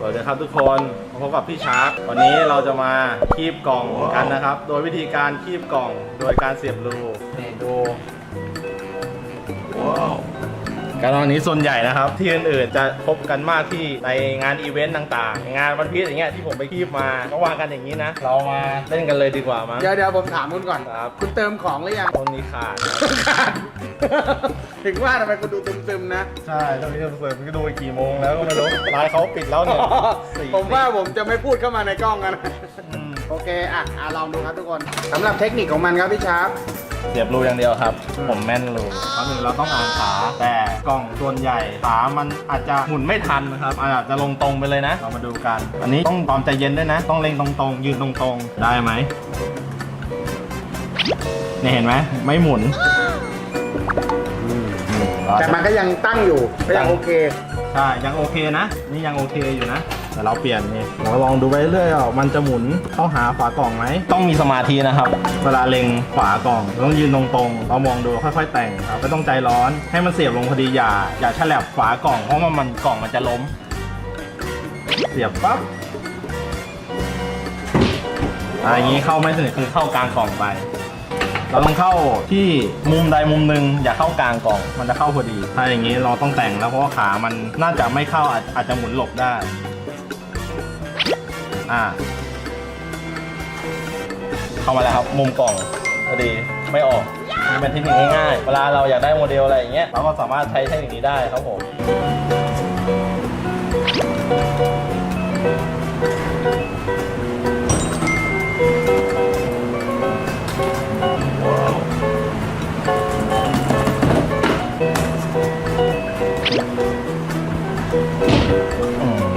สวัสดีครับทุกคนพบกับพี่ชาร์ปวันนี้เราจะมาคีบกล่องกันนะครับ โดยวิธีการคีบกล่องโดยการเสียบรูดูว้าว การตอนนี้ส่วนใหญ่นะครับ ที่อื่นๆจะพบกันมากที่ในงานอีเวนต์ต่างๆ งานวันพีชอย่างเงี้ยที่ผมไปคีบมาก็วางกันอย่างนี้นะ เรามาเล่นกันเลยดีกว่ามั้ง เดี๋ยวเดี๋ยวผมถามคุณก่อน ครับ คุณเติมของหรือยังต้นนี้ขาดนะขาด ถึงว่าทำไมคุณดูซึมๆนะ ใช่ตอนนี้เสิร์ฟก็ดูไปกี่โมงแล้วก็ไม่รู้ร้านเขาปิดแล้วเนี่ยสี่ผมว่าผมจะไม่พูดเข้ามาในกล้องกันนะ อืม โอเค อะอะลองดูครับทุกคนสำหรับเทคนิคของมันครับพี่ชาร์ป เสียบรูอย่างเดียวครับ ผมแม่นรูครั้งหนึ่งเราต้องอ่านขาแต่กล่องส่วนใหญ่ขามันอาจจะหมุนไม่ทันนะครับอาจจะลงตรงไปเลยนะ เรามาดูกัน อันนี้ต้องความใจเย็นด้วยนะ ต้องเล็งตรงๆ ยืนตรงๆ ได้ไหมเนี่ยเห็นไหมไม่หมุนอืมเราแต่มันก็ยังตั้งอยู่ก็ยังโอเค ใช่ยังโอเคนะ นี่ยังโอเคอยู่นะ แต่เราเปลี่ยนนี่เราลองดูไปเรื่อยๆอะมันจะหมุนเข้าหาฝากล่องไหมต้องมีสมาธินะครับ เวลาเล็งขวากล่องต้องยืนตรงๆ เรามองดูค่อย ๆ แต่งครับไม่ต้องใจร้อนให้มันเสียบลงพอดีอย่าอย่าฉลับฝากล่องเพราะว่ามันกล่องมันจะล้ม เสียบปั๊บอะอย่างนี้เข้าไม่สนิทคือเข้ากลางกล่องไป เราต้องเข้าที่มุมใดมุมหนึ่งอย่าเข้ากลางกล่องมันจะเข้าพอดี ถ้าอย่างนี้เราต้องแต่งแล้วเพราะว่าขามันน่าจะไม่เข้าอาจอาจจะหมุนหลบได้ อ่า เข้ามาแล้วครับ มุมกล่องพอดีไม่ออกนี่เป็นเทคนิคง่ายๆ เวลาเราอยากได้โมเดลอะไรอย่างเงี้ยเราก็สามารถใช้เทคนิคนี้ได้ครับผมอืม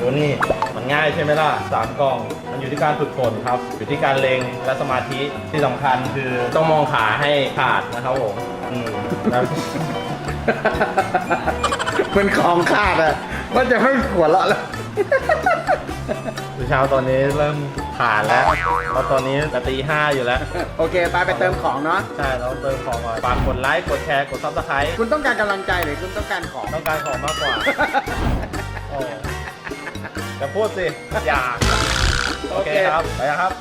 ดูนี่มันง่ายใช่ไหมล่ะสามกล่อง มันอยู่ที่การฝึกฝนครับ อยู่ที่การเล็งและสมาธิที่สำคัญคือต้องมองขาให้ขาดนะครับผมอืมแล้วเป็นของขาดอะ มันจะไม่หัวเราะแล้ว เช้าตอนนี้เริ่มขาดแล้วเพราะตอนนี้จะตีห้าอยู่แล้ว โอเคไปไปเติมของเนาะ ใช่เราเติมของก่อนฝากกดไลค์กดแชร์กดซับสไครต์คุณต้องการกำลังใจหรือคุณต้องการของ ต้องการของมากกว่าโอ้จะพูดสิ อยากโอเคครับ ไปนะครับ